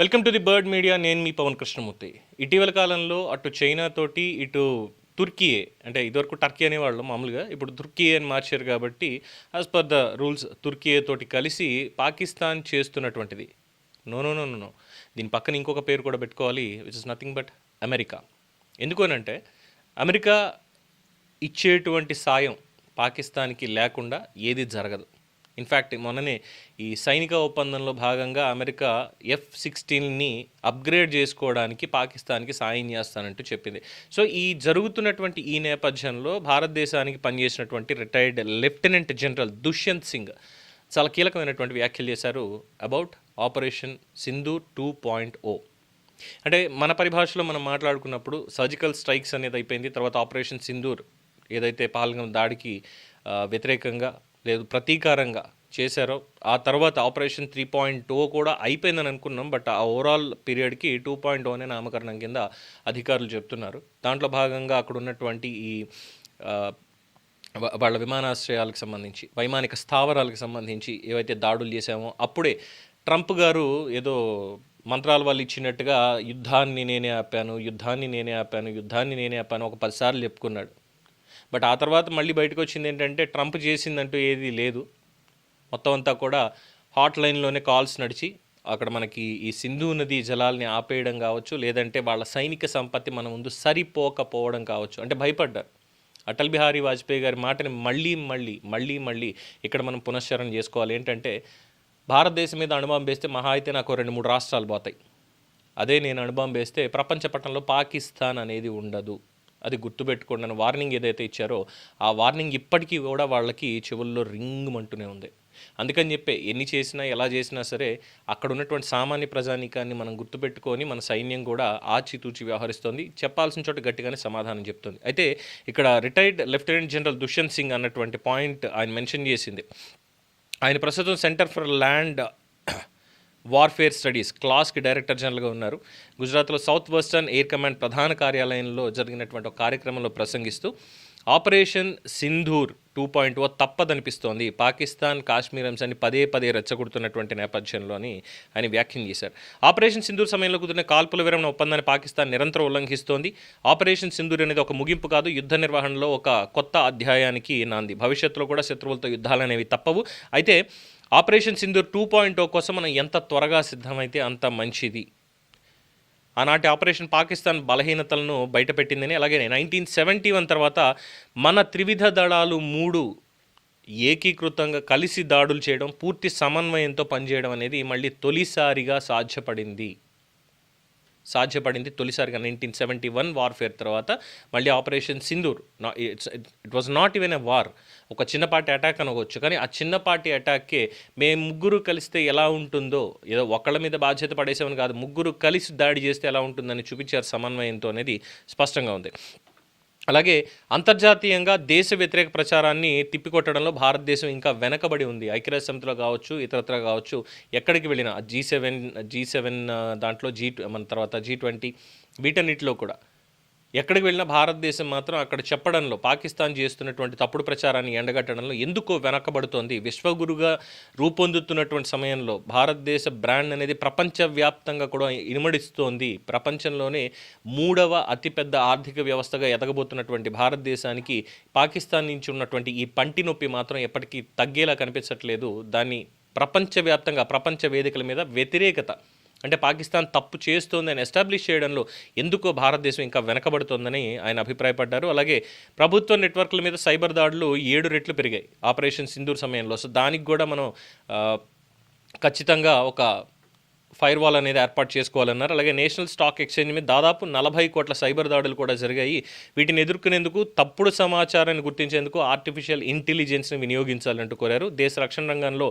Welcome to the bird media. నేను మీ పవన్ కృష్ణమూర్తి. ఇటీవల కాలంలో అటు చైనా తోటి ఇటు తుర్కీయే అంటే ఇదివరకు టర్కీ అనేవాళ్ళు మామూలుగా ఇప్పుడు తుర్కీ అని మార్చారు కాబట్టి as per the rules Türkiye తోటి కలిసి Pakistan చేస్తున్నటువంటిది. No no no no no దీని పక్కన ఇంకొక పేరు కూడా పెట్టుకోవాలి which is nothing but America ఎందుకు అని అంటే అమెరికా ఇచ్చేటువంటి సాయం పాకిస్తాన్కి లేకుండా ఏది జరగదు. ఇన్ఫ్యాక్ట్ మొన్ననే ఈ సైనిక ఒప్పందంలో భాగంగా అమెరికా ఎఫ్ సిక్స్టీన్ని అప్గ్రేడ్ చేసుకోవడానికి పాకిస్తాన్కి సాయం చేస్తానంటూ చెప్పింది. సో ఈ జరుగుతున్నటువంటి ఈ నేపథ్యంలో భారతదేశానికి పనిచేసినటువంటి retired lieutenant general Dushyant Singh చాలా కీలకమైనటువంటి వ్యాఖ్యలు చేశారు about operation Sindhu two point O అంటే మన పరిభాషలో మనం మాట్లాడుకున్నప్పుడు సర్జికల్ స్ట్రైక్స్ అనేది అయిపోయింది తర్వాత ఆపరేషన్ సింధూర్ ఏదైతే పాల్గొన దాడికి వ్యతిరేకంగా లేదు ప్రతీకారంగా చేశారో ఆ తర్వాత ఆపరేషన్ త్రీ పాయింట్ టూ కూడా అయిపోయిందని అనుకున్నాం బట్ ఆ ఓవరాల్ పీరియడ్కి టూ పాయింట్ టూ అనే నామకరణం కింద అధికారులు చెప్తున్నారు. దాంట్లో భాగంగా అక్కడ ఉన్నటువంటి ఈ వాళ్ళ విమానాశ్రయాలకు సంబంధించి వైమానిక స్థావరాలకు సంబంధించి ఏవైతే దాడులు చేశామో అప్పుడే ట్రంప్ గారు ఏదో మంత్రాల వాళ్ళు ఇచ్చినట్టుగా యుద్ధాన్ని నేనే ఆపాను యుద్ధాన్ని నేనే ఆపాను యుద్ధాన్ని నేనే ఆపాను ఒక పదిసార్లు చెప్పుకున్నాడు. బట్ ఆ తర్వాత మళ్ళీ బయటకు వచ్చింది ఏంటంటే ట్రంప్ చేసిందంటూ ఏది లేదు. మొత్తం అంతా కూడా హాట్ లైన్లోనే కాల్స్ నడిచి అక్కడ మనకి ఈ సింధు నది జలాల్ని ఆపేయడం కావచ్చు లేదంటే వాళ్ళ సైనిక సంపత్తి మన ముందు సరిపోకపోవడం కావచ్చు. అంటే భయపడ్డారు. అటల్ బిహారీ వాజ్పేయి గారి మాటని మళ్ళీ మళ్ళీ మళ్ళీ మళ్ళీ ఇక్కడ మనం పునశ్చరణ చేసుకోవాలి. ఏంటంటే భారతదేశం మీద అణుబాంబు వేస్తే మహా అయితే నాకు రెండు మూడు రాష్ట్రాలు పోతాయి. అదే నేను అణుబాంబు వేస్తే ప్రపంచ పట్టణంలో పాకిస్తాన్ అనేది ఉండదు. అది గుర్తుపెట్టుకోండి అని వార్నింగ్ ఏదైతే ఇచ్చారో ఆ వార్నింగ్ ఇప్పటికీ కూడా వాళ్ళకి చెవుల్లో రింగ్ అంటూనే ఉంది. అందుకని చెప్పే ఎన్ని చేసినా ఎలా చేసినా సరే అక్కడ ఉన్నటువంటి సామాన్య ప్రజానీకాన్ని మనం గుర్తుపెట్టుకొని మన సైన్యం కూడా ఆచితూచి వ్యవహరిస్తోంది. చెప్పాల్సిన చోట గట్టిగానే సమాధానం చెప్తుంది. అయితే ఇక్కడ retired lieutenant general Dushyant Singh అన్నటువంటి పాయింట్ ఆయన మెన్షన్ చేసింది. ఆయన ప్రస్తుతం centre for land warfare studies క్లాస్కి డైరెక్టర్ జనరల్గా ఉన్నారు. గుజరాత్లో సౌత్ వెస్టర్న్ ఎయిర్ కమాండ్ ప్రధాన కార్యాలయంలో జరిగినటువంటి ఒక కార్యక్రమంలో ప్రసంగిస్తూ operation Sindoor two point O తప్పదనిపిస్తోంది. Pakistan Kashmir అంశాన్ని పదే పదే రెచ్చగొడుతున్నటువంటి నేపథ్యంలోని ఆయన వ్యాఖ్యం చేశారు. ఆపరేషన్ సింధూర్ సమయంలో కుదిరిన కాల్పుల విరమణ ఒప్పందాన్ని పాకిస్తాన్ నిరంతరం ఉల్లంఘిస్తోంది. ఆపరేషన్ సింధూర్ అనేది ఒక ముగింపు కాదు యుద్ధ నిర్వహణలో ఒక కొత్త అధ్యాయానికి నాంది. భవిష్యత్తులో కూడా శత్రువులతో యుద్ధాలు అనేవి తప్పవు. అయితే operation Sindoor two point O కోసం మనం ఎంత త్వరగా సిద్ధమైతే అంత మంచిది? ఆనాటి ఆపరేషన్ పాకిస్తాన్ బలహీనతలను బయటపెట్టిందని అలాగే నైన్టీన్ సెవెంటీ వన్ తర్వాత మన త్రివిధ దళాలు మూడు ఏకీకృతంగా కలిసి దాడులు చేయడం పూర్తి సమన్వయంతో పనిచేయడం అనేది మళ్ళీ తొలిసారిగా సాధ్యపడింది. సాధ్యపడింది తొలిసారిగా నైన్టీన్ సెవెంటీ వన్ వార్ఫేర్ తర్వాత. మళ్ళీ operation Sindoor it was not even a war ఒక చిన్నపాటి అటాక్ అనవచ్చు కానీ ఆ చిన్నపాటి అటాక్కే మేము ముగ్గురు కలిస్తే ఎలా ఉంటుందో ఏదో ఒకళ్ళ మీద బాధ్యత పడేసామని కాదు ముగ్గురు కలిసి దాడి చేస్తే ఎలా ఉంటుందని చూపించారు సమన్వయంతో అనేది స్పష్టంగా ఉంది. అలాగే అంతర్జాతీయంగా దేశ వ్యతిరేక ప్రచారాన్ని తిప్పికొట్టడంలో భారతదేశం ఇంకా వెనకబడి ఉంది. ఐక్యరాజ్య సమితిలో కావచ్చు ఇతరత్ర కావచ్చు ఎక్కడికి వెళ్ళినా జీ సెవెన్ జీ సెవెన్ దాంట్లో జీ మన తర్వాత జీ ట్వంటీ వీటన్నిటిలో కూడా. ఎక్కడికి వెళ్ళినా భారతదేశం మాత్రం అక్కడ చెప్పడంలో పాకిస్తాన్ చేస్తున్నటువంటి తప్పుడు ప్రచారాన్ని ఎండగట్టడంలో ఎందుకో వెనకబడుతోంది. విశ్వగురుగా రూపొందుతున్నటువంటి సమయంలో భారతదేశ బ్రాండ్ అనేది ప్రపంచవ్యాప్తంగా కూడా ఇనుమడిస్తోంది. ప్రపంచంలోనే మూడవ అతిపెద్ద ఆర్థిక వ్యవస్థగా ఎదగబోతున్నటువంటి భారతదేశానికి పాకిస్తాన్ నుంచి ఉన్నటువంటి ఈ పంటి నొప్పి మాత్రం ఎప్పటికీ తగ్గేలా కనిపించట్లేదు. దాన్ని ప్రపంచవ్యాప్తంగా ప్రపంచ వేదికల మీద వ్యతిరేకత అంటే పాకిస్తాన్ తప్పు చేస్తోందని ఎస్టాబ్లిష్ చేయడంలో ఎందుకో భారతదేశం ఇంకా వెనకబడుతోందని ఆయన అభిప్రాయపడ్డారు. అలాగే ప్రభుత్వ నెట్వర్క్ల మీద సైబర్ దాడులు ఏడు రెట్లు పెరిగాయి ఆపరేషన్ సింధూర్ సమయంలో. సో దానికి కూడా మనం ఖచ్చితంగా ఒక ఫైర్ వాల్ అనేది ఏర్పాటు చేసుకోవాలన్నారు. అలాగే నేషనల్ స్టాక్ ఎక్స్చేంజ్ మీద దాదాపు నలభై కోట్ల సైబర్ దాడులు కూడా జరిగాయి. వీటిని ఎదుర్కొనేందుకు తప్పుడు సమాచారాన్ని గుర్తించేందుకు ఆర్టిఫిషియల్ ఇంటెలిజెన్స్ని వినియోగించాలంటూ కోరారు. దేశ రక్షణ రంగంలో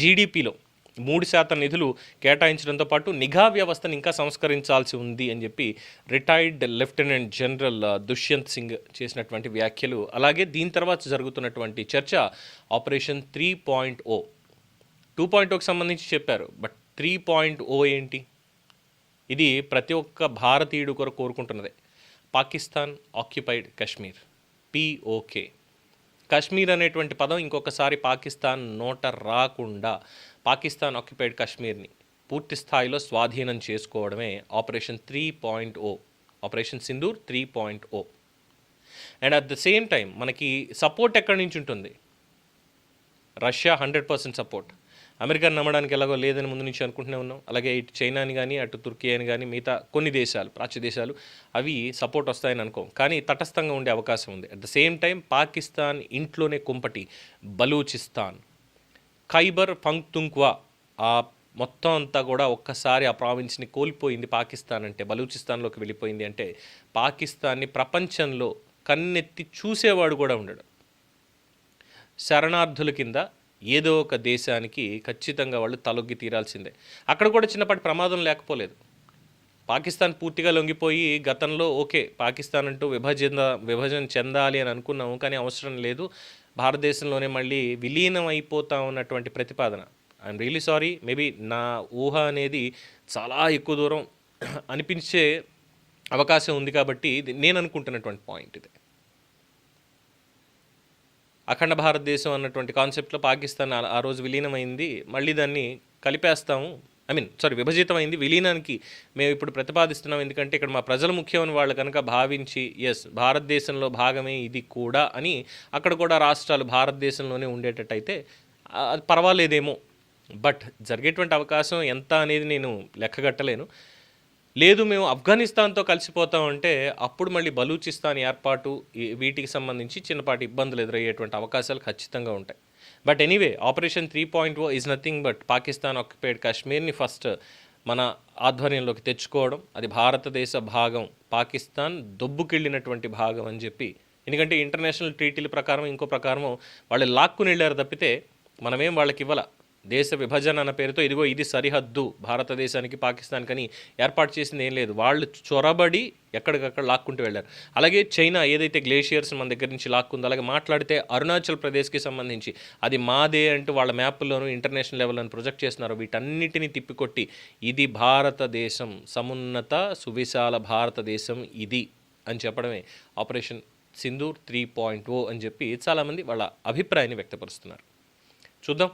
జీడిపిలో మూడు శాతం నిధులు కేటాయించడంతో పాటు నిఘా వ్యవస్థను ఇంకా సంస్కరించాల్సి ఉంది అని చెప్పి retired lieutenant general Dushyant Singh చేసినటువంటి వ్యాఖ్యలు. అలాగే దీని తర్వాత జరుగుతున్నటువంటి చర్చ operation three point O. Two point ఓకి సంబంధించి చెప్పారు. బట్ త్రీ పాయింట్ ఓ ఏంటి? ఇది ప్రతి ఒక్క భారతీయుడు కొరకు కోరుకుంటున్నదే. పాకిస్తాన్ ఆక్యుపైడ్ కశ్మీర్. పిఓకే కశ్మీర్ అనేటువంటి పదం ఇంకొకసారి పాకిస్తాన్ నోట రాకుండా పాకిస్తాన్ ఆక్యుపైడ్ కశ్మీర్ని పూర్తి స్థాయిలో స్వాధీనం చేసుకోవడమే operation three point o operation Sindoor three point o. And at the same time మనకి సపోర్ట్ ఎక్కడి నుంచి ఉంటుంది? రష్యా హండ్రెడ్ పర్సెంట్ సపోర్ట్ అమెరికాని నమ్మడానికి ఎలాగో లేదని ముందు నుంచి అనుకుంటూనే ఉన్నాం. అలాగే ఇటు చైనాని కానీ అటు తుర్కీ అని కానీ మిగతా కొన్ని దేశాలు ప్రాచ్య దేశాలు అవి సపోర్ట్ వస్తాయని అనుకోం. కానీ తటస్థంగా ఉండే అవకాశం ఉంది. At the same time Pakistan ఇంట్లోనే కుంపటి బలూచిస్తాన్. ఖైబర్ పంక్తుంక్వా ఆ మొత్తం అంతా కూడా ఒక్కసారి ఆ ప్రావిన్స్ని కోల్పోయింది పాకిస్తాన్ అంటే బలూచిస్తాన్లోకి వెళ్ళిపోయింది అంటే పాకిస్తాన్ని ప్రపంచంలో కన్నెత్తి చూసేవాడు కూడా ఉండడు. శరణార్థుల కింద ఏదో ఒక దేశానికి ఖచ్చితంగా వాళ్ళు తలొగ్గి తీరాల్సిందే. అక్కడ కూడా చిన్నపాటి ప్రమాదం లేకపోలేదు. పాకిస్తాన్ పూర్తిగా లొంగిపోయి గతంలో ఓకే పాకిస్తాన్ అంటూ విభజన విభజన చెందాలి అని అనుకున్నాము కానీ అవసరం లేదు. భారతదేశంలోనే మళ్ళీ విలీనం అయిపోతా ఉన్నటువంటి ప్రతిపాదన. ఐఎమ్ రియలీ సారీ మేబీ నా ఊహ అనేది చాలా ఎక్కువ దూరం అనిపించే అవకాశం ఉంది కాబట్టి ఇది నేను అనుకుంటున్నటువంటి పాయింట్ ఇది. అఖండ భారతదేశం అన్నటువంటి కాన్సెప్ట్లో పాకిస్తాన్ ఆ- రోజు విలీనమైంది. మళ్ళీ దాన్ని కలిపేస్తాము. ఐ మీన్ సారీ విభజితమైంది. విలీనానికి మేము ఇప్పుడు ప్రతిపాదిస్తున్నాం. ఎందుకంటే ఇక్కడ మా ప్రజలు ముఖ్యమని వాళ్ళు కనుక భావించి ఎస్ భారతదేశంలో భాగమే ఇది కూడా అని అక్కడ కూడా రాష్ట్రాలు భారతదేశంలోనే ఉండేటట్టయితే అది పర్వాలేదేమో. బట్ జరిగేటువంటి అవకాశం ఎంత అనేది నేను లెక్కగట్టలేను. లేదు మేము ఆఫ్ఘనిస్తాన్తో కలిసిపోతామంటే అప్పుడు మళ్ళీ బలూచిస్తాన్ ఏర్పాటు వీటికి సంబంధించి చిన్నపాటి ఇబ్బందులు ఎదురయ్యేటువంటి అవకాశాలు ఖచ్చితంగా ఉంటాయి. But anyway operation three point O is nothing but Pakistan occupied కాశ్మీర్ని first మన ఆధ్వర్యంలోకి తెచ్చుకోవడం అది భారతదేశ భాగం పాకిస్తాన్ దొబ్బుకెళ్ళినటువంటి భాగం అని చెప్పి. ఎందుకంటే ఇంటర్నేషనల్ ట్రీటీల ప్రకారం ఇంకో ప్రకారం వాళ్ళు లాక్కుని వెళ్ళారు తప్పితే మనమేం వాళ్ళకి ఇవ్వాల? దేశ విభజన అన్న పేరుతో ఇదిగో ఇది సరిహద్దు భారతదేశానికి పాకిస్తాన్ కని ఏర్పాటు చేసింది ఏం లేదు. వాళ్ళు చొరబడి ఎక్కడికక్కడ లాక్కుంటూ వెళ్ళారు. అలాగే చైనా ఏదైతే గ్లేషియర్స్ మన దగ్గర నుంచి లాక్కుందో అలాగే మాట్లాడితే అరుణాచల్ ప్రదేశ్కి సంబంధించి అది మాదే అంటూ వాళ్ళ మ్యాప్లోనూ ఇంటర్నేషనల్ లెవెల్లో ప్రొజెక్ట్ చేస్తున్నారు. వీటన్నిటిని తిప్పికొట్టి ఇది భారతదేశం సమున్నత సువిశాల భారతదేశం ఇది అని చెప్పడమే. Operation Sindoor three point O అని చెప్పి చాలామంది వాళ్ళ అభిప్రాయాన్ని వ్యక్తపరుస్తున్నారు. చూద్దాం.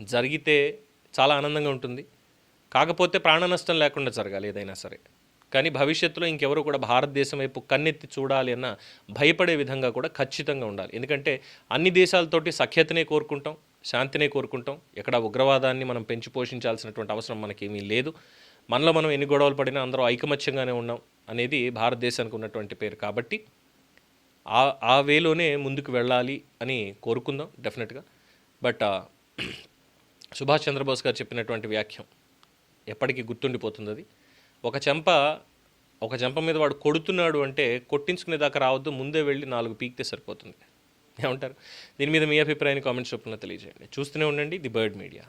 జరిగితే చాలా ఆనందంగా ఉంటుంది. కాకపోతే ప్రాణ నష్టం లేకుండా జరగాలి ఏదైనా సరే. కానీ భవిష్యత్తులో ఇంకెవరు కూడా భారతదేశం వైపు కన్నెత్తి చూడాలి అన్న భయపడే విధంగా కూడా ఖచ్చితంగా ఉండాలి. ఎందుకంటే అన్ని దేశాలతోటి సఖ్యతనే కోరుకుంటాం శాంతినే కోరుకుంటాం. ఎక్కడ ఉగ్రవాదాన్ని మనం పెంచి పోషించాల్సినటువంటి అవసరం మనకేమీ లేదు. మనలో మనం ఎన్ని గొడవలు పడినా అందరూ ఐకమత్యంగానే ఉన్నాం అనేది భారతదేశానికి ఉన్నటువంటి పేరు కాబట్టి ఆ ఆ వేలోనే ముందుకు వెళ్ళాలి అని కోరుకుందాం డెఫినెట్గా. బట్ సుభాష్ చంద్రబోస్ గారు చెప్పినటువంటి వ్యాఖ్యం ఎప్పటికీ గుర్తుండిపోతుంది అది ఒక చెంప ఒక చెంప మీద వాడు కొడుతున్నాడు అంటే కొట్టించుకునే దాకా రావద్దు ముందే వెళ్ళి నాలుగు పీకితే సరిపోతుంది. ఏమంటారు? దీని మీద మీ అభిప్రాయాన్ని కామెంట్స్ రూపంలో తెలియజేయండి. చూస్తూనే ఉండండి ది బర్డ్ మీడియా.